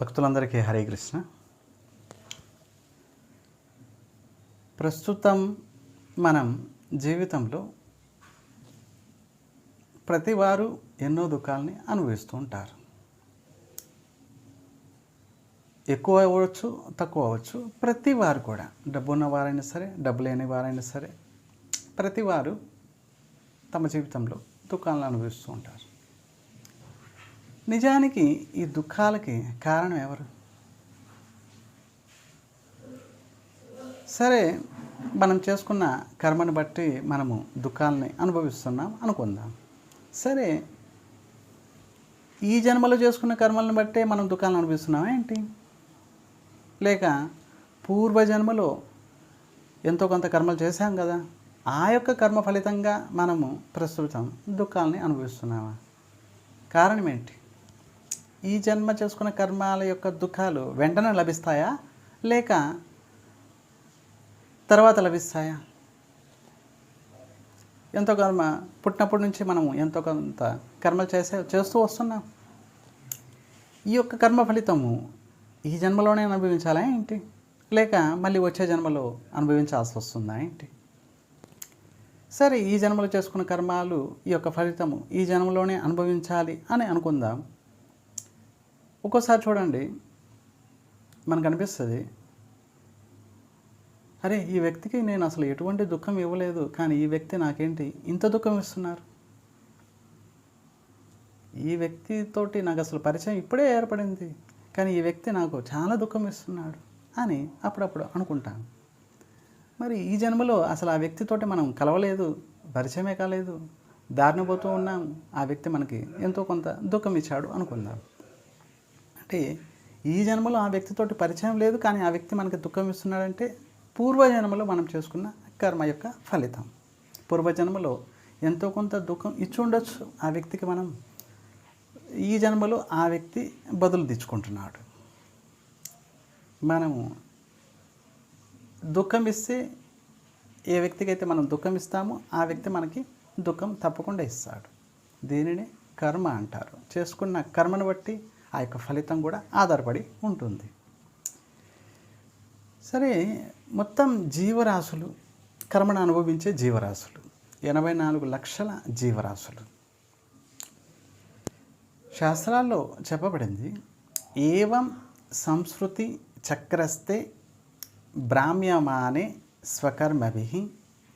భక్తులందరికీ హరే కృష్ణ. ప్రస్తుతం మనం జీవితంలో ప్రతివారు ఎన్నో దుఃఖాలని అనుభవిస్తూ ఉంటారు. ఎక్కువ అవ్వచ్చు తక్కువ అవ్వచ్చు ప్రతి వారు కూడా. డబ్బు ఉన్నవారైనా సరే డబ్బు లేని వారైనా సరే ప్రతి వారు తమ జీవితంలో దుఃఖాలను అనుభవిస్తూ ఉంటారు. నిజానికి ఈ దుఃఖాలకి కారణం ఎవరు? సరే మనం చేసుకున్న కర్మను బట్టి మనము దుఃఖాలని అనుభవిస్తున్నాం అనుకుందాం. సరే ఈ జన్మలో చేసుకున్న కర్మలను బట్టే మనం దుఃఖాలను అనుభవిస్తున్నామా ఏంటి? లేక పూర్వజన్మలో ఎంతో కొంత కర్మలు చేశాం కదా ఆ యొక్క కర్మ ఫలితంగా మనము ప్రస్తుతం దుఃఖాలని అనుభవిస్తున్నామా? కారణం ఏంటి? ఈ జన్మ చేసుకున్న కర్మాల యొక్క దుఃఖాలు వెంటనే లభిస్తాయా? లేక తర్వాత లభిస్తాయా? ఎంతో కర్మ పుట్టినప్పటి నుంచి మనము ఎంతో కొంత కర్మలు చేసే చేస్తూ వస్తున్నాం. ఈ యొక్క కర్మ ఫలితము ఈ జన్మలోనే అనుభవించాలా ఏంటి? లేక మళ్ళీ వచ్చే జన్మలో అనుభవించాల్సి వస్తుందా ఏంటి? సరే ఈ జన్మలో చేసుకున్న కర్మాలు ఈ యొక్క ఫలితము ఈ జన్మలోనే అనుభవించాలి అని అనుకుందాం. ఒక్కోసారి చూడండి మనకు అనిపిస్తుంది అరే ఈ వ్యక్తికి నేను అసలు ఎటువంటి దుఃఖం ఇవ్వలేదు కానీ ఈ వ్యక్తి నాకేంటి ఇంత దుఃఖం ఇస్తున్నారు? ఈ వ్యక్తితోటి నాకు అసలు పరిచయం ఇప్పుడే ఏర్పడింది కానీ ఈ వ్యక్తి నాకు చాలా దుఃఖం ఇస్తున్నాడు అని అప్పుడప్పుడు అనుకుంటాను. మరి ఈ జన్మలో అసలు ఆ వ్యక్తితోటి మనం కలవలేదు పరిచయమే కాలేదు దారిన పోతూ ఉన్నాం ఆ వ్యక్తి మనకి ఎంతో కొంత దుఃఖం ఇచ్చాడు అనుకుందాం. అంటే ఈ జన్మలో ఆ వ్యక్తితోటి పరిచయం లేదు కానీ ఆ వ్యక్తి మనకి దుఃఖం ఇస్తున్నాడంటే పూర్వజన్మలో మనం చేసుకున్న కర్మ యొక్క ఫలితం. పూర్వజన్మలో ఎంతో కొంత దుఃఖం ఇచ్చి ఉండొచ్చు. ఆ వ్యక్తికి మనం ఈ జన్మలో ఆ వ్యక్తి బదులు తెచ్చుకుంటున్నాడు. మనము దుఃఖం ఇస్తే ఏ వ్యక్తికి అయితే మనం దుఃఖం ఇస్తామో ఆ వ్యక్తి మనకి దుఃఖం తప్పకుండా ఇస్తాడు. దీనిని కర్మ అంటారు. చేసుకున్న కర్మను బట్టి ఆ యొక్క ఫలితం కూడా ఆధారపడి ఉంటుంది. సరే మొత్తం జీవరాశులు కర్మను అనుభవించే జీవరాశులు ఎనభై నాలుగు లక్షల జీవరాశులు. శాస్త్రాల్లో చెప్పబడింది ఏవం సంస్కృతి చక్రస్తే బ్రాహ్మ్యమానే స్వకర్మభి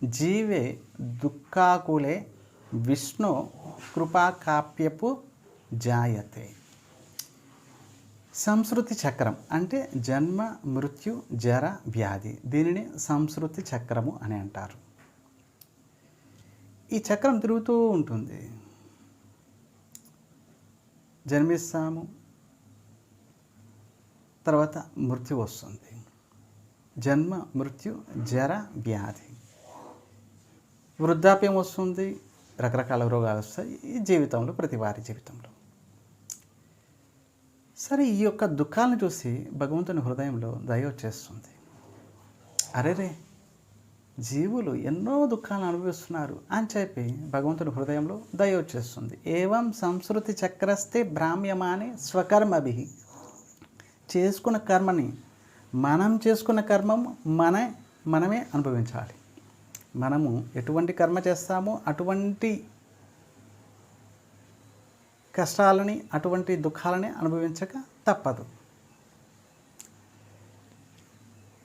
జీవే దుఃఖాకులే విష్ణు కృపాకాప్యపు జాయతే. సంస్కృతి చక్రం అంటే జన్మ మృత్యు జర వ్యాధి. దీనిని సంస్కృతి చక్రము అని అంటారు. ఈ చక్రం తిరుగుతూ ఉంటుంది. జన్మిస్తాము తర్వాత మృత్యు వస్తుంది. జన్మ మృత్యు జర వ్యాధి. వృద్ధాప్యం వస్తుంది రకరకాల రోగాలు వస్తాయి ఈ జీవితంలో ప్రతి వారి జీవితంలో. సరే ఈ యొక్క దుఃఖాలను చూసి భగవంతుని హృదయంలో దయ వచ్చేస్తుంది. అరేరే జీవులు ఎన్నో దుఃఖాలను అనుభవిస్తున్నారు అని చెప్పి భగవంతుని హృదయంలో దయ వచ్చేస్తుంది. ఏవం సంస్కృతి చక్రస్తే భ్రామ్యమాని స్వకర్మభి. చేసుకున్న కర్మని మనం చేసుకున్న కర్మం మన మనమే అనుభవించాలి. మనము ఎటువంటి కర్మ చేస్తామో అటువంటి కష్టాలని అటువంటి దుఃఖాలని అనుభవించక తప్పదు.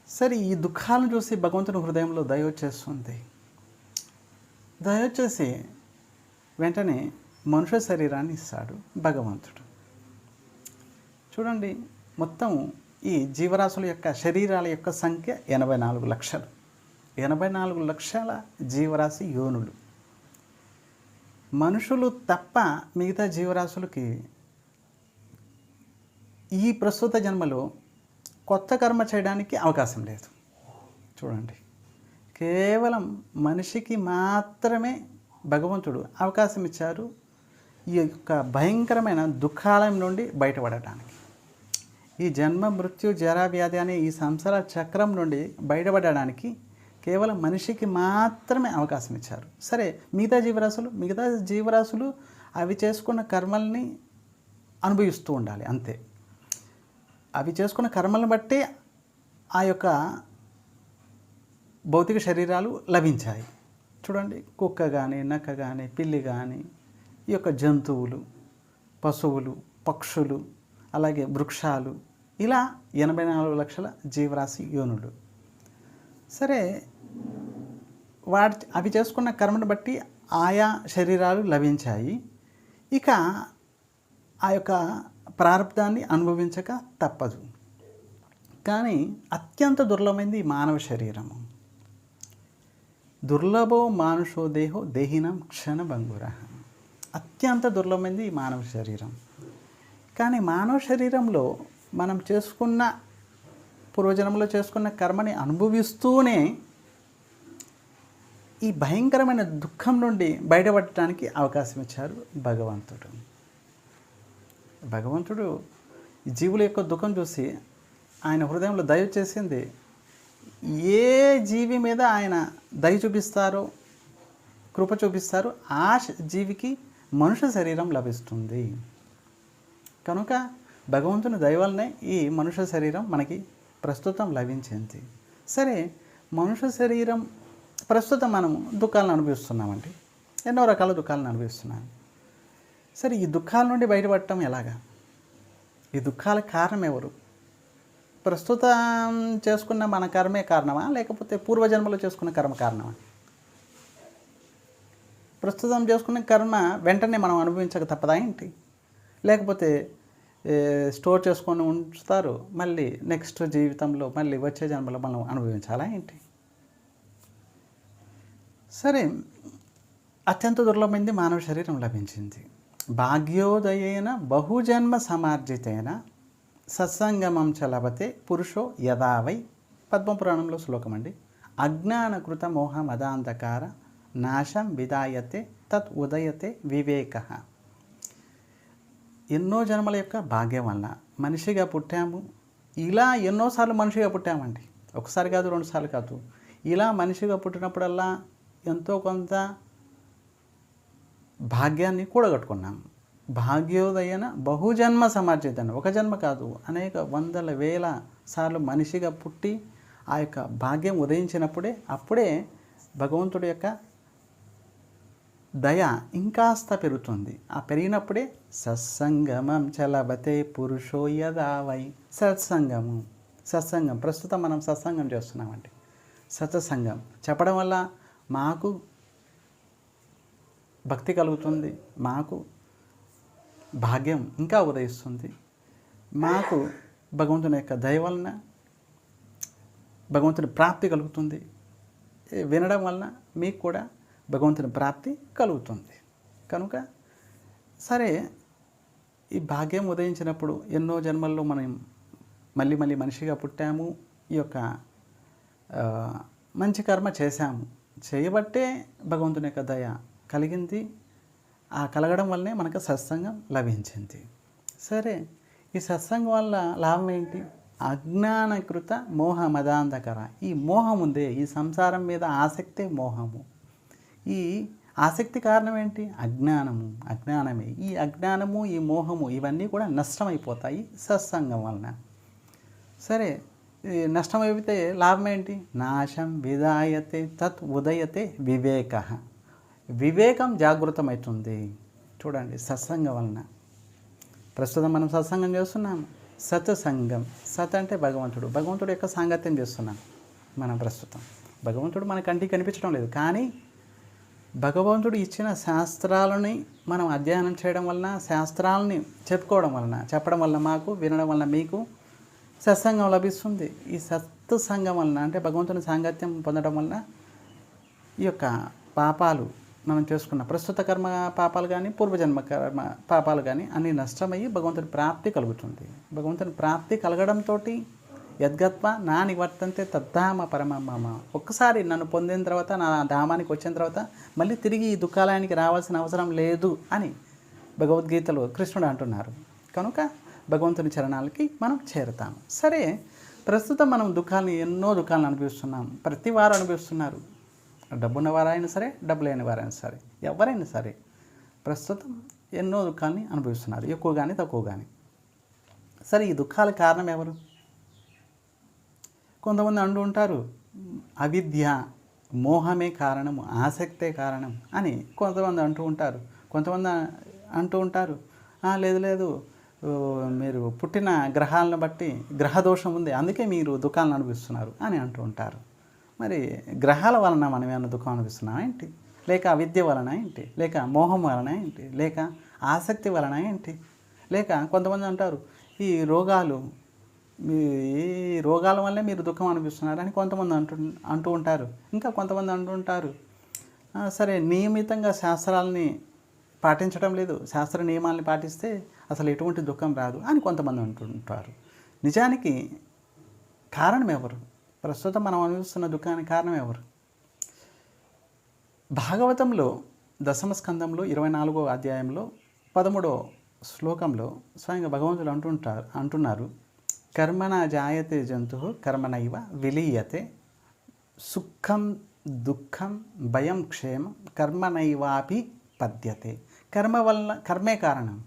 సరే ఈ దుఃఖాలను చూసి భగవంతుని హృదయంలో దయ వచ్చేస్తుంది. వెంటనే మనుష్య శరీరాన్ని ఇస్తాడు భగవంతుడు. చూడండి మొత్తం ఈ జీవరాశుల యొక్క శరీరాల యొక్క సంఖ్య ఎనభై నాలుగు లక్షలు. ఎనభై నాలుగు లక్షల జీవరాశి యోనులు. మనుషులు తప్ప మిగతా జీవరాశులకి ఈ ప్రస్తుత జన్మలో కొత్త కర్మ చేయడానికి అవకాశం లేదు. చూడండి. కేవలం మనిషికి మాత్రమే భగవంతుడు అవకాశం ఇచ్చారు. ఈ యొక్క భయంకరమైన దుఃఖాలయం నుండి బయటపడటానికి. ఈ జన్మ మృత్యు జరా వ్యాధి అనే ఈ సంసార చక్రం నుండి బయటపడడానికి కేవలం మనిషికి మాత్రమే అవకాశం ఇచ్చారు. సరే మిగతా జీవరాశులు మిగతా జీవరాశులు అవి చేసుకున్న కర్మల్ని అనుభవిస్తూ ఉండాలి అంతే. అవి చేసుకున్న కర్మలను బట్టి ఆ యొక్క భౌతిక శరీరాలు లభించాయి. చూడండి కుక్క కానీ నక్క కానీ పిల్లి కానీ ఈ యొక్క జంతువులు పశువులు పక్షులు అలాగే వృక్షాలు ఇలా ఎనభై నాలుగు లక్షల జీవరాశి యోనులు. సరే వాటి అవి చేసుకున్న కర్మను బట్టి ఆయా శరీరాలు లభించాయి. ఇక ఆ యొక్క ప్రారంధాన్ని అనుభవించక తప్పదు. కానీ అత్యంత దుర్లభమైంది మానవ శరీరము. దుర్లభో మానుషో దేహో దేహినం క్షణభంగుర అత్యంత దుర్లభమైంది మానవ శరీరం. కానీ మానవ శరీరంలో మనం చేసుకున్న పూర్వజన్మలో చేసుకున్న కర్మని అనుభవిస్తూనే ఈ భయంకరమైన దుఃఖం నుండి బయటపడటానికి అవకాశం ఇచ్చారు భగవంతుడు. భగవంతుడు జీవుల యొక్క దుఃఖం చూసి ఆయన హృదయంలో దయ చేసింది ఏ జీవి మీద ఆయన దయ చూపిస్తారో కృప చూపిస్తారో ఆ జీవికి మనుష్య శరీరం లభిస్తుంది. కనుక భగవంతుని దయ వల్లనే ఈ మనుష్య శరీరం మనకి ప్రస్తుతం లభించింది. సరే మనుష్య శరీరం ప్రస్తుతం మనం దుఃఖాలను అనుభవిస్తున్నామండి. ఎన్నో రకాల దుఃఖాలను అనుభవిస్తున్నాం. సరే ఈ దుఃఖాల నుండి బయటపడటం ఎలాగా? ఈ దుఃఖాల కారణం ఎవరు? ప్రస్తుతం చేసుకున్న మన కర్మే కారణమా? లేకపోతే పూర్వజన్మలో చేసుకున్న కర్మ కారణమా? ప్రస్తుతం చేసుకున్న కర్మ వెంటనే మనం అనుభవించక తప్పదా ఏంటి? లేకపోతే స్టోర్ చేసుకొని ఉంచుతారు. మళ్ళీ నెక్స్ట్ జీవితంలో మళ్ళీ వచ్చే జన్మలో మనం అనుభవించాలా ఏంటి? సరే అత్యంత దుర్లభమైంది మానవ శరీరం లభించింది. భాగ్యోదయేన బహుజన్మ సమార్జితేన సత్సంగమం చ పురుషో యథావై. పద్మపురాణంలో శ్లోకం అండి. అజ్ఞానకృత మోహ మదాంధకార నాశం విదాయతే తత్ ఉదయతే వివేక. ఎన్నో జన్మల యొక్క భాగ్యం వలన మనిషిగా పుట్టాము. ఇలా ఎన్నోసార్లు మనిషిగా పుట్టామండి. ఒకసారి కాదు రెండుసార్లు కాదు. ఇలా మనిషిగా పుట్టినప్పుడల్లా ఎంతో కొంత భాగ్యాన్ని కూడగట్టుకున్నాం. భాగ్యోదయన బహుజన్మ సమార్జితను ఒక జన్మ కాదు అనేక వందల వేల సార్లు మనిషిగా పుట్టి ఆ యొక్క భాగ్యం ఉదయించినప్పుడే అప్పుడే భగవంతుడి యొక్క దయ ఇంకాస్త పెరుగుతుంది. ఆ పెరిగినప్పుడే సత్సంగమం చలబతే పురుషో యదావై సత్సంగము సత్సంగం. ప్రస్తుతం మనం సత్సంగం చేస్తున్నామండి. సత్సంగం. చెప్పడం వల్ల మాకు భక్తి కలుగుతుంది మాకు భాగ్యం ఇంకా ఉదయిస్తుంది. మాకు భగవంతుని యొక్క దయ వలన భగవంతుని ప్రాప్తి కలుగుతుంది. వినడం వలన మీకు కూడా భగవంతుని ప్రాప్తి కలుగుతుంది. కనుక సరే ఈ భాగ్యం ఉదయించినప్పుడు ఎన్నో జన్మల్లో మనం మళ్ళీ మళ్ళీ మనిషిగా పుట్టాము ఈ యొక్క మంచి కర్మ చేశాము. చేయబట్టే భగవంతుని యొక్క దయ కలిగింది. ఆ కలగడం వల్లనే మనకు సత్సంగం లభించింది. సరే ఈ సత్సంగం వల్ల లాభం ఏంటి? అజ్ఞానకృత మోహ మదాంధకర ఈ మోహం ఉందే ఈ సంసారం మీద ఆసక్తే మోహము. ఈ ఆసక్తి కారణం ఏంటి? అజ్ఞానము అజ్ఞానమే. ఈ అజ్ఞానము ఈ మోహము ఇవన్నీ కూడా నష్టమైపోతాయి సత్సంగం వలన. సరే ఈ నష్టమైతే లాభం ఏంటి? నాశం విదాయతే తత్ ఉదయతే వివేక. వివేకం జాగృతమవుతుంది చూడండి సత్సంగం వలన. ప్రస్తుతం మనం సత్సంగం చేస్తున్నాం సత్సంగం. సత్ అంటే భగవంతుడు. భగవంతుడు యొక్క సాంగత్యం చేస్తున్నాం మనం ప్రస్తుతం. భగవంతుడు మన కంటికి కనిపించడం లేదు. కానీ భగవంతుడు ఇచ్చిన శాస్త్రాలని మనం అధ్యయనం చేయడం వలన శాస్త్రాలని చెప్పుకోవడం వలన చెప్పడం వలన మాకు వినడం వలన మీకు సత్సంగం లభిస్తుంది. ఈ సత్సంగం వలన అంటే భగవంతుని సాంగత్యం పొందడం వలన ఈ యొక్క పాపాలు మనం చేసుకున్న ప్రస్తుత కర్మ పాపాలు కానీ పూర్వజన్మ కర్మ పాపాలు కానీ అన్ని నష్టమయ్యి భగవంతుని ప్రాప్తి కలుగుతుంది. భగవంతుని ప్రాప్తి కలగడంతో యద్గత్వ నా నివర్తంతే తద్ధామ పరమమ్మ ఒక్కసారి నన్ను పొందిన తర్వాత నా ధామానికి వచ్చిన తర్వాత మళ్ళీ తిరిగి ఈ దుఃఖాలయానికి రావాల్సిన అవసరం లేదు అని భగవద్గీతలో కృష్ణుడు అంటున్నారు. కనుక భగవంతుని చరణాలకి మనం చేరుతాము సరే ప్రస్తుతం మనం దుఃఖాలను ఎన్నో దుఃఖాలను అనుభవిస్తున్నాం. ప్రతి వారు అనుభవిస్తున్నారు. డబ్బున్న వారైనా సరే డబ్బు లేని వారైనా సరే ఎవరైనా సరే ప్రస్తుతం ఎన్నో దుఃఖాలని అనుభవిస్తున్నారు. ఎక్కువ కానీ తక్కువ కానీ సరే ఈ దుఃఖాల కారణం ఎవరు? కొంతమంది అంటూ ఉంటారు అవిద్య మోహమే కారణము ఆసక్తే కారణం అని కొంతమంది అంటూ ఉంటారు. కొంతమంది అంటూ ఉంటారు లేదు లేదు మీరు పుట్టిన గ్రహాలను బట్టి గ్రహ దోషం ఉంది అందుకే మీరు దుఃఖాలను అనిపిస్తున్నారు అని అంటూ ఉంటారు. మరి గ్రహాల వలన మనం ఏమైనా దుఃఖం అనిపిస్తున్నామా ఏంటి? లేక అవిద్య వలన ఏంటి? లేక మోహం వలన ఏంటి? లేక ఆసక్తి వలన ఏంటి? లేక కొంతమంది అంటారు ఈ రోగాలు మీ ఈ రోగాల వల్లే మీరు దుఃఖం అనిపిస్తున్నారు అని కొంతమంది అంటూ అంటూ ఉంటారు. ఇంకా కొంతమంది అంటూ ఉంటారు. సరే నియమితంగా శాస్త్రాలని పాటించడం లేదు. శాస్త్ర నియమాల్ని పాటిస్తే అసలు ఎటువంటి దుఃఖం రాదు అని కొంతమంది అంటుంటారు నిజానికి కారణం ఎవరు? ప్రస్తుతం మనం అనుభవిస్తున్న దుఃఖానికి కారణం ఎవరు? భాగవతంలో దశమ స్కందంలో ఇరవై నాలుగో అధ్యాయంలో పదమూడో శ్లోకంలో స్వయంగా భగవంతుడు అంటుంటారు అంటున్నారు. కర్మణ జాయతే జంతు కర్మణైవ విలీయతే సుఖం దుఃఖం భయం క్షేమం కర్మనైవాపి పద్యతే కర్మ వల్ల కర్మే కారణం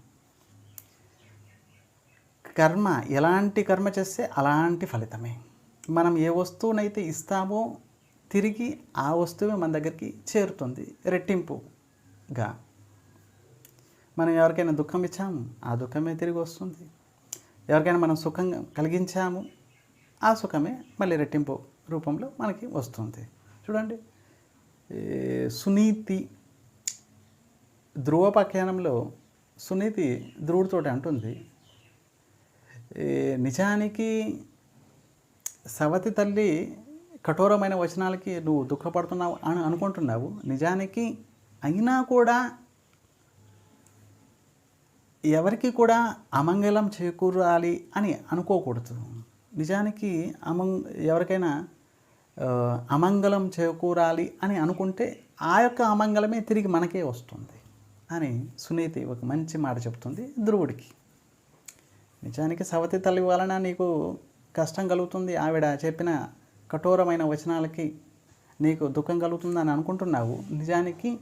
కర్మ ఎలాంటి కర్మ చేస్తే అలాంటి ఫలితమే। మనం ఏ వస్తువునైతే ఇస్తామో తిరిగి ఆ వస్తువే మన దగ్గరికి చేరుతుంది రెట్టింపుగా। మనం ఎవరికైనా దుఃఖం ఇచ్చాము ఆ దుఃఖమే తిరిగి వస్తుంది। ఎవరికైనా మనం సుఖం కలిగించాము ఆ సుఖమే మళ్ళీ రెట్టింపు రూపంలో మనకి వస్తుంది. చూడండి సునీతి ధ్రువోపాఖ్యానంలో సునీతి ధ్రువుడితోటి అంటుంది నిజానికి సవతి తల్లి కఠోరమైన వచనాలకి నువ్వు దుఃఖపడుతున్నావు అని అనుకుంటున్నావు. నిజానికి అయినా కూడా ఎవరికి కూడా అమంగళం చేకూరాలి అని అనుకోకూడదు. నిజానికి అమంగ ఎవరికైనా అమంగళం చేకూరాలి అని అనుకుంటే ఆ యొక్క అమంగళమే తిరిగి మనకే వస్తుంది అని సునీతి ఒక మంచి మాట చెప్తుంది ధ్రువుడికి. నిజానికి సవతి తల్లి వలన నీకు కష్టం కలుగుతుంది. ఆవిడ చెప్పిన కఠోరమైన వచనాలకి నీకు దుఃఖం కలుగుతుందని అనుకుంటున్నావు. నిజానికి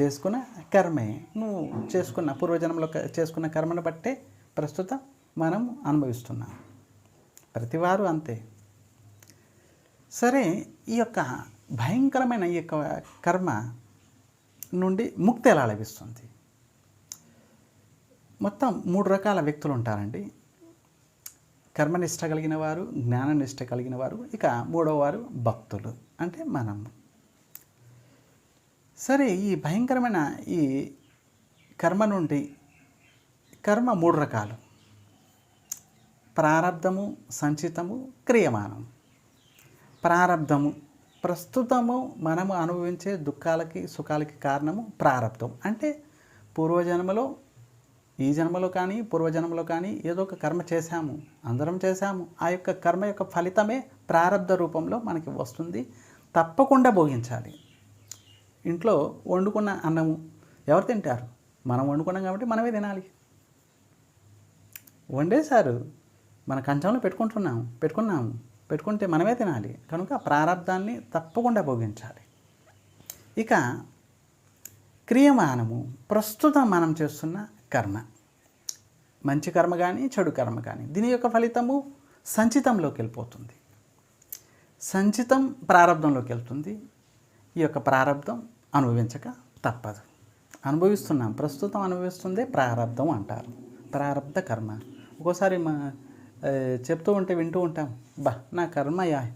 చేసుకున్న కర్మే. నువ్వు చేసుకున్న పూర్వజన్మలో చేసుకున్న కర్మను బట్టే ప్రస్తుతం మనం అనుభవిస్తున్నాం. ప్రతివారు అంతే. సరే ఈ యొక్క భయంకరమైన ఈ యొక్క కర్మ నుండి ముక్తి ఎలా లభిస్తుంది? మొత్తం మూడు రకాల వ్యక్తులు ఉంటారండి. కర్మనిష్ట కలిగిన వారు జ్ఞాననిష్ట కలిగిన వారు ఇక మూడవ వారు భక్తులు. అంటే మనం సరే ఈ భయంకరమైన ఈ కర్మ నుండి కర్మ మూడు రకాలు. ప్రారబ్ధము సంచితము క్రియమానం. ప్రారబ్ధము ప్రస్తుతము మనము అనుభవించే దుఃఖాలకి సుఖాలకి కారణము ప్రారబ్ధం అంటే పూర్వజన్మలో ఈ జన్మలో కానీ పూర్వజన్మలో కానీ ఏదో ఒక కర్మ చేశాము అందరం చేశాము. ఆ యొక్క కర్మ యొక్క ఫలితమే ప్రారబ్ధ రూపంలో మనకి వస్తుంది. తప్పకుండా భోగించాలి. ఇంట్లో వండుకున్న అన్నము. ఎవరు తింటారు? మనం వండుకున్నాం కాబట్టి మనమే తినాలి. వండేశారు మన కంచంలో పెట్టుకుంటున్నాము పెట్టుకున్నాము పెట్టుకుంటే మనమే తినాలి. కనుక ప్రారంధాన్ని తప్పకుండా భోగించాలి. ఇక క్రియమానము ప్రస్తుతం మనం చేస్తున్న కర్మ. మంచి కర్మ కానీ చెడు కర్మ కానీ దీని యొక్క ఫలితము సంచితంలోకి వెళ్ళిపోతుంది. సంచితం ప్రారంధంలోకి వెళ్తుంది. ఈ యొక్క ప్రారంధం అనుభవించక తప్పదు. అనుభవిస్తున్నాం. ప్రస్తుతం అనుభవిస్తుందే ప్రారంధం అంటారు. ప్రారంధ కర్మ. ఒక్కోసారి మా చెప్తూ ఉంటే వింటూ ఉంటాం. బా నా కర్మయా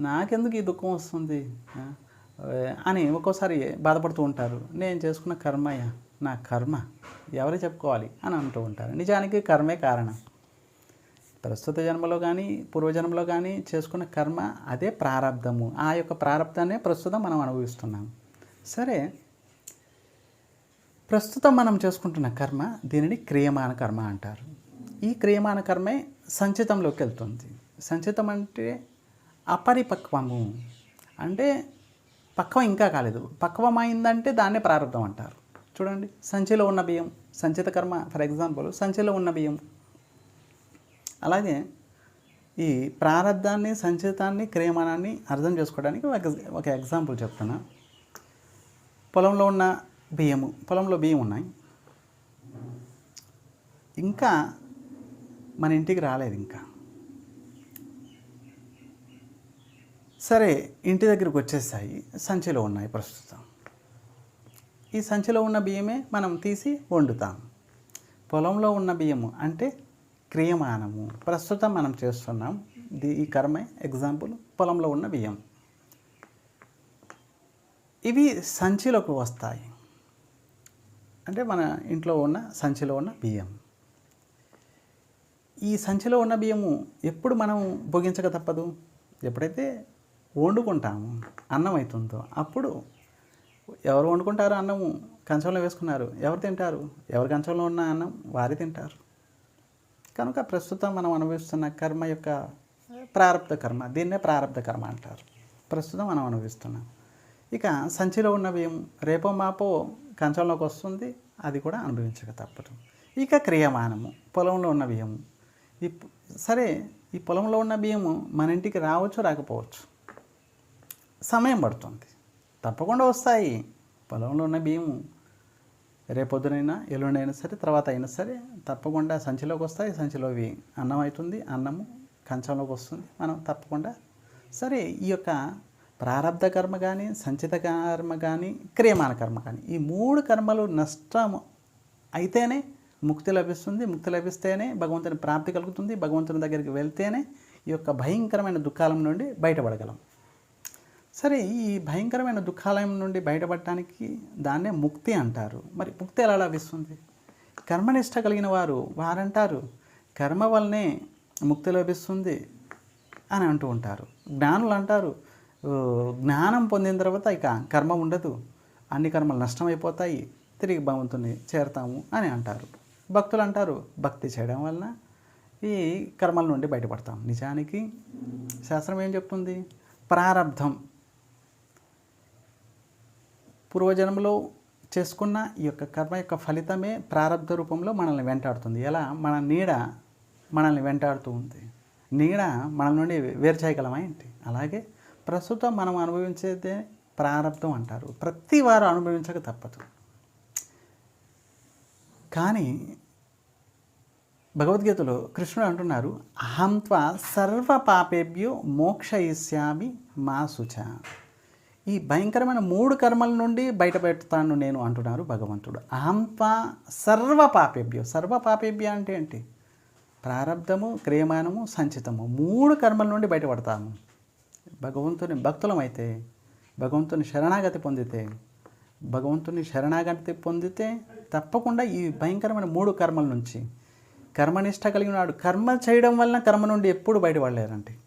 నాకెందుకు ఈ దుఃఖం వస్తుంది? అని ఒక్కోసారి బాధపడుతూ ఉంటారు. నేను చేసుకున్న కర్మయ్య నా కర్మ. ఎవరు చెప్పుకోవాలి? అని అంటూ ఉంటారు. నిజానికి కర్మే కారణం. ప్రస్తుత జన్మలో కానీ పూర్వజన్మలో కానీ చేసుకున్న కర్మ అదే ప్రారంధము ఆ యొక్క ప్రారంధాన్నే ప్రస్తుతం మనం అనుభవిస్తున్నాం. సరే. ప్రస్తుతం మనం చేసుకుంటున్న కర్మ దీనిని క్రియమాన కర్మ అంటారు. ఈ క్రియమాన కర్మే సంచితంలోకి వెళ్తుంది. సంచితం అంటే అపరిపక్వము. అంటే పక్వం ఇంకా కాలేదు. పక్వమైందంటే దాన్నే ప్రారంభం అంటారు. చూడండి. సంచిలో ఉన్న బియ్యం సంచిత కర్మ ఫర్ ఎగ్జాంపుల్ సంచిలో ఉన్న బియ్యం. అలాగే ఈ ప్రారంధాన్ని సంచితాన్ని క్రియమానాన్ని అర్థం చేసుకోవడానికి ఒక ఒక ఎగ్జాంపుల్ చెప్తున్నా. పొలంలో ఉన్న బియ్యము పొలంలో బియ్యం ఉన్నాయి. ఇంకా మన ఇంటికి రాలేదు ఇంకా. సరే ఇంటి దగ్గరికి వచ్చేసాయి సంచిలో ఉన్నాయి ప్రస్తుతం. ఈ సంచిలో ఉన్న బియ్యమే మనం తీసి వండుతాం. పొలంలో ఉన్న బియ్యము అంటే క్రియమానము. ప్రస్తుతం మనం చేస్తున్నాం ఈ కర్మే ఎగ్జాంపుల్ పొలంలో ఉన్న బియ్యం. ఇవి సంచిలోకి వస్తాయి. అంటే మన ఇంట్లో ఉన్న సంచిలో ఉన్న బియ్యం. ఈ సంచిలో ఉన్న బియ్యము ఎప్పుడు మనం భోగించక తప్పదు? ఎప్పుడైతే వండుకుంటాము అన్నం అవుతుందో అప్పుడు ఎవరు వండుకుంటారు అన్నము? కంచంలో వేసుకున్నారు. ఎవరు తింటారు? ఎవరి కంచంలో ఉన్న అన్నం? వారి తింటారు. కనుక ప్రస్తుతం మనం అనుభవిస్తున్న కర్మ యొక్క ప్రారంభ కర్మ దీన్నే ప్రారంభ కర్మ అంటారు. ప్రస్తుతం మనం అనుభవిస్తున్నాం. ఇక సంచిలో ఉన్న బియ్యం రేపో మాపో కంచంలోకి వస్తుంది అది కూడా అనుభవించక తప్పదు. ఇక క్రియమానము పొలంలో ఉన్న బియ్యము. ఈ సరే ఈ పొలంలో ఉన్న బియ్యము మన ఇంటికి రావచ్చు రాకపోవచ్చు. సమయం పడుతుంది. తప్పకుండా వస్తాయి. పొలంలో ఉన్న బియ్యము రేపొద్దునైనా ఎల్లుండైనా సరే తర్వాత అయినా సరే తప్పకుండా సంచిలోకి వస్తాయి సంచిలోవి అన్నం అవుతుంది అన్నము కంచంలోకి వస్తుంది మనం తప్పకుండా సరే ఈ యొక్క ప్రారంధ కర్మ కానీ సంచిత కర్మ కానీ క్రియమాన కర్మ కానీ ఈ మూడు కర్మలు నష్టం అయితేనే ముక్తి లభిస్తుంది. ముక్తి లభిస్తేనే భగవంతుని ప్రాప్తి కలుగుతుంది. భగవంతుని దగ్గరికి వెళ్తేనే ఈ యొక్క భయంకరమైన దుఃఖాలం నుండి బయటపడగలం. సరే ఈ భయంకరమైన దుఃఖాలయం నుండి బయటపడటానికి దాన్నే ముక్తి అంటారు. మరి ముక్తి ఎలా లభిస్తుంది? కర్మనిష్ట కలిగిన వారు వారంటారు కర్మ వల్లనే ముక్తి లభిస్తుంది అని అంటూ ఉంటారు. జ్ఞానులు అంటారు జ్ఞానం పొందిన తర్వాత ఇక కర్మ ఉండదు. అన్ని కర్మలు నష్టమైపోతాయి. తిరిగి భగవంతుని చేరతాము అని అంటారు. భక్తులు అంటారు భక్తి చేయడం వలన ఈ కర్మల నుండి బయటపడతాం. నిజానికి శాస్త్రం ఏం చెప్తుంది? ప్రారబ్ధం పూర్వజన్మలో చేసుకున్న ఈ యొక్క కర్మ యొక్క ఫలితమే ప్రారంభ రూపంలో మనల్ని వెంటాడుతుంది. ఎలా? మన నీడ మనల్ని వెంటాడుతూ ఉంది. నీడ మన నుండి వేరు చేయగలమా ఏంటి? అలాగే ప్రస్తుతం మనం అనుభవించేదే ప్రారంభం అంటారు. ప్రతి వారు అనుభవించక తప్పదు. కానీ భగవద్గీతలో కృష్ణుడు అంటున్నారు అహంత్వ సర్వ పాపేభ్యో మోక్షయిష్యామి మా శుచ ఈ భయంకరమైన మూడు కర్మల నుండి బయటపెడతాను నేను అంటున్నారు భగవంతుడు. అహంత్వ సర్వ పాపేభ్యో సర్వ పాపేభ్య అంటే ఏంటి? ప్రారంధము క్రియమానము సంచితము. మూడు కర్మల నుండి బయటపడతాము. భగవంతుని భక్తులమైతే భగవంతుని శరణాగతి పొందితే భగవంతుని శరణాగతి పొందితే తప్పకుండా ఈ భయంకరమైన మూడు కర్మల నుంచి కర్మనిష్ట కలిగిన వాడు కర్మ చేయడం వలన కర్మ నుండి ఎప్పుడు బయటపడలేరండి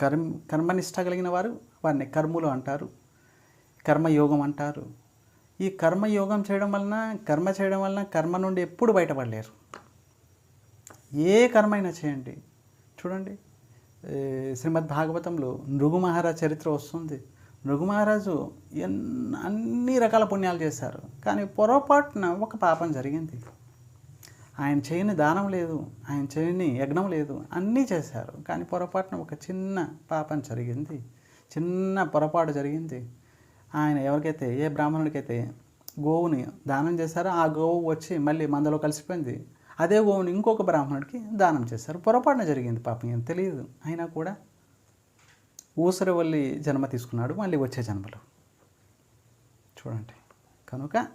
కర్మ కర్మనిష్ట కలిగిన వారు వారిని కర్ములు అంటారు. కర్మయోగం అంటారు. ఈ కర్మయోగం చేయడం వలన కర్మ చేయడం వలన కర్మ నుండి ఎప్పుడు బయటపడలేరు. ఏ కర్మ అయినా చేయండి. చూడండి శ్రీమద్ భాగవతంలో నృగు మహారాజ్ చరిత్ర వస్తుంది. నృగు మహారాజు ఎన్ అన్ని రకాల పుణ్యాలు చేశారు. కానీ పొరపాటున ఒక పాపం జరిగింది. ఆయన చేయని దానం లేదు ఆయన చేయని యజ్ఞం లేదు అన్నీ చేశారు. కానీ పొరపాటున ఒక చిన్న పాపం జరిగింది. చిన్న పొరపాటు జరిగింది. ఆయన ఎవరికైతే ఏ బ్రాహ్మణుడికైతే గోవుని దానం చేశారో ఆ గోవు వచ్చి మళ్ళీ మందలో కలిసిపోయింది. అదే గోవుని ఇంకొక బ్రాహ్మణుడికి దానం చేశారు. పొరపాటున జరిగింది పాపం ఏం తెలియదు. అయినా కూడా ఊసరవల్లి జన్మ తీసుకున్నాడు మళ్ళీ వచ్చే జన్మలో. చూడండి. కనుక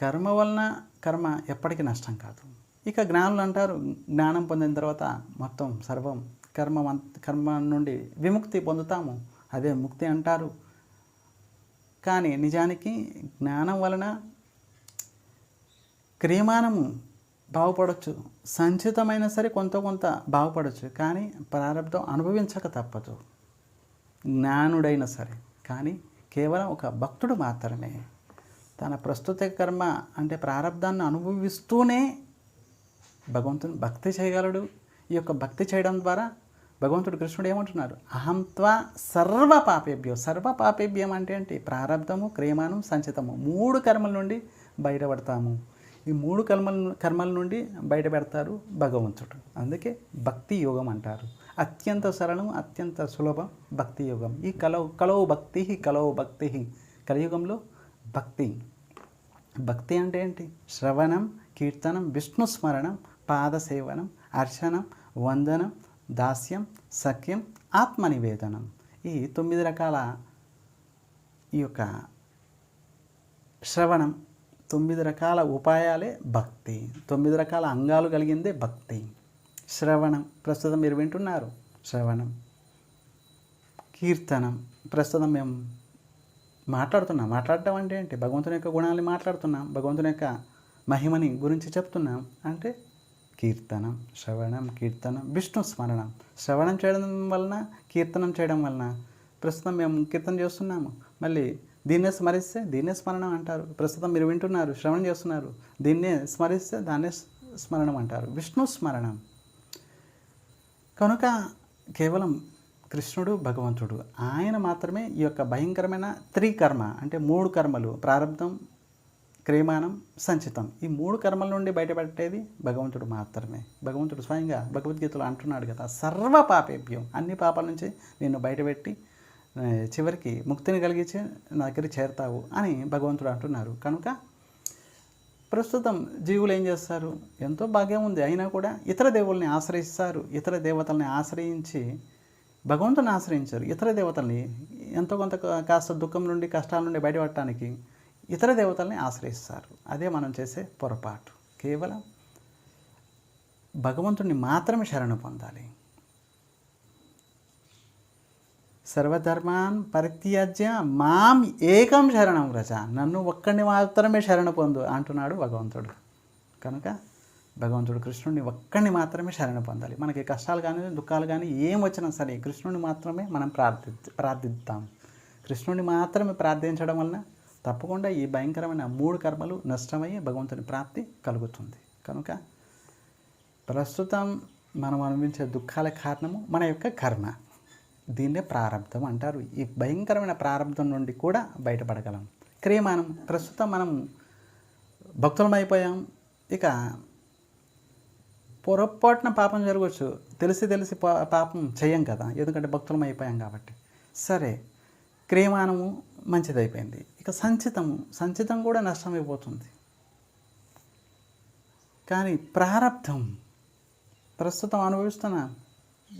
కర్మ వలన కర్మ ఎప్పటికీ నష్టం కాదు. ఇక జ్ఞానులు అంటారు జ్ఞానం పొందిన తర్వాత మొత్తం సర్వం కర్మ కర్మ నుండి విముక్తి పొందుతాము. అదే ముక్తి అంటారు. కానీ నిజానికి జ్ఞానం వలన క్రియమానము బాగుపడవచ్చు సంచితమైన సరే కొంత కొంత బాగుపడవచ్చు కానీ ప్రారంభం అనుభవించక తప్పదు. జ్ఞానుడైన సరే. కానీ కేవలం ఒక భక్తుడు మాత్రమే తన ప్రస్తుత కర్మ అంటే ప్రారంధాన్ని అనుభవిస్తూనే భగవంతుని భక్తి చేయగలడు. ఈ యొక్క భక్తి చేయడం ద్వారా భగవంతుడు కృష్ణుడు ఏమంటున్నారు? అహంత్వా సర్వ పాపేభ్యం. సర్వ పాపేభ్యం అంటే ఏంటి? ప్రారంధము క్రియమానం సంచితము. మూడు కర్మల నుండి బయటపడతాము. ఈ మూడు కర్మల కర్మల నుండి బయటపెడతారు భగవంతుడు. అందుకే భక్తి యోగం అంటారు. అత్యంత సరళం అత్యంత సులభం భక్తి యోగం. ఈ కలవు కలవు భక్తి కలవు భక్తి కలియుగంలో భక్తి. భక్తి అంటే ఏంటి? శ్రవణం కీర్తనం విష్ణు స్మరణం పాద సేవనం అర్చనం వందనం దాస్యం సఖ్యం ఆత్మనివేదనం. ఈ తొమ్మిది రకాల ఈ యొక్క శ్రవణం తొమ్మిది రకాల ఉపాయాలే భక్తి. తొమ్మిది రకాల అంగాలు కలిగిందే భక్తి. శ్రవణం ప్రస్తుతం మీరు వింటున్నారు. శ్రవణం కీర్తనం ప్రస్తుతం మేము మాట్లాడుతున్నాం. మాట్లాడటం అంటే ఏంటి? భగవంతుని యొక్క గుణాలని మాట్లాడుతున్నాం. భగవంతుని యొక్క మహిమని గురించి చెప్తున్నాం. అంటే కీర్తనం శ్రవణం కీర్తనం విష్ణు స్మరణం. శ్రవణం చేయడం వలన కీర్తనం చేయడం వలన ప్రస్తుతం మేము కీర్తన చేస్తున్నాము. మళ్ళీ దీన్నే స్మరిస్తే దీన్నే స్మరణం అంటారు. ప్రస్తుతం మీరు వింటున్నారు శ్రవణం చేస్తున్నారు. దీన్నే స్మరిస్తే దాన్నే స్మరణం అంటారు. విష్ణు స్మరణం. కనుక కేవలం కృష్ణుడు భగవంతుడు ఆయన మాత్రమే ఈ యొక్క భయంకరమైన త్రికర్మ అంటే మూడు కర్మలు ప్రారంభం క్రియమానం సంచితం. ఈ మూడు కర్మల నుండి బయటపడేది భగవంతుడు మాత్రమే. భగవంతుడు స్వయంగా భగవద్గీతలో అంటున్నాడు కదా సర్వ పాపేభ్యం. అన్ని పాపాల నుంచి నిన్ను బయటపెట్టి చివరికి ముక్తిని కలిగించి నా దగ్గర చేరతావు అని భగవంతుడు అంటున్నారు. కనుక ప్రస్తుతం జీవులు ఏం చేస్తారు? ఎంతో భాగ్యం ఉంది. అయినా కూడా ఇతర దేవుల్ని ఆశ్రయిస్తారు. ఇతర దేవతల్ని ఆశ్రయించి భగవంతుని ఆశ్రయించారు. ఇతర దేవతల్ని ఎంతో కొంత కాస్త దుఃఖం నుండి కష్టాల నుండి బయటపడటానికి ఇతర దేవతల్ని ఆశ్రయిస్తారు. అదే మనం చేసే పొరపాటు. కేవలం భగవంతుని మాత్రమే శరణు పొందాలి. సర్వధర్మాన్ పరిత్యజ్య మాం ఏకం శరణం వ్రజ. నన్ను ఒక్కడిని మాత్రమే శరణ పొందు అంటున్నాడు భగవంతుడు. కనుక భగవంతుడు కృష్ణుడిని ఒక్కడిని మాత్రమే శరణ పొందాలి. మనకి కష్టాలు కానీ దుఃఖాలు కానీ ఏం వచ్చినా సరే కృష్ణుడిని మాత్రమే మనం ప్రార్థి ప్రార్థిద్దాం. కృష్ణుడిని మాత్రమే ప్రార్థించడం వలన తప్పకుండా ఈ భయంకరమైన మూడు కర్మలు నష్టమయ్యి భగవంతుని ప్రాప్తి కలుగుతుంది. కనుక ప్రస్తుతం మనం అనుభవించే దుఃఖాల కారణము మన యొక్క కర్మ. దీన్నే ప్రారంధం అంటారు. ఈ భయంకరమైన ప్రారంధం నుండి కూడా బయటపడగలం. క్రియమానం ప్రస్తుతం మనం భక్తులమైపోయాం. ఇక పొరపాటున పాపం జరగవచ్చు. తెలిసి తెలిసి పా- పాపం చేయం కదా. ఎందుకంటే భక్తులం అయిపోయాం కాబట్టి. సరే క్రియమానము మంచిదైపోయింది. ఇక సంచితము సంచితం కూడా నష్టమైపోతుంది. కానీ ప్రారంధం ప్రస్తుతం అనుభవిస్తున్న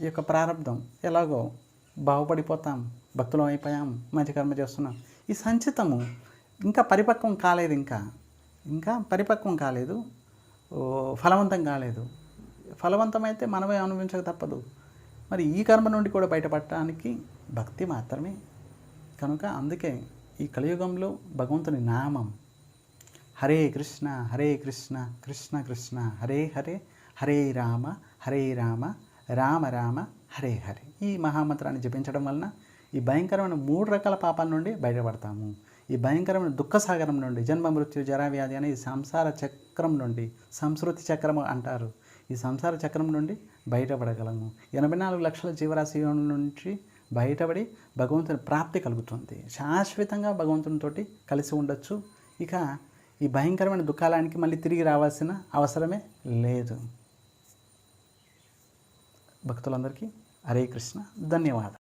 ఈ యొక్క ప్రారంధం ఎలాగో బాగుపడిపోతాం భక్తులం అయిపోయాం మంచి కర్మ చేస్తున్నాం. ఈ సంచితము ఇంకా పరిపక్వం కాలేదు ఇంకా. ఇంకా పరిపక్వం కాలేదు. ఫలవంతం కాలేదు. ఫలవంతమైతే మనమే అనుభవించక తప్పదు. మరి ఈ కర్మ నుండి కూడా బయటపడటానికి భక్తి మాత్రమే కనుక అందుకే ఈ కలియుగంలో భగవంతుని నామం హరే కృష్ణ హరే కృష్ణ కృష్ణ కృష్ణ హరే హరే హరే రామ హరే రామ రామ రామ హరే హరే. ఈ మహామంత్రాన్ని జపించడం వలన ఈ భయంకరమైన మూడు రకాల పాపాల నుండి బయటపడతాము. ఈ భయంకరమైన దుఃఖ సాగరం నుండి జన్మ మృత్యు జరావ్యాధి అనే ఈ సంసార చక్రం నుండి సంస్కృతి చక్రం అంటారు. ఈ సంసార చక్రం నుండి బయటపడగలము. ఎనభై నాలుగు లక్షల జీవరాశి నుంచి బయటపడి భగవంతుని ప్రాప్తి కలుగుతుంది. శాశ్వతంగా భగవంతునితోటి కలిసి ఉండొచ్చు. ఇక ఈ భయంకరమైన దుఃఖాలానికి మళ్ళీ తిరిగి రావాల్సిన అవసరమే లేదు. భక్తులందరికీ హరే కృష్ణ. ధన్యవాదాలు.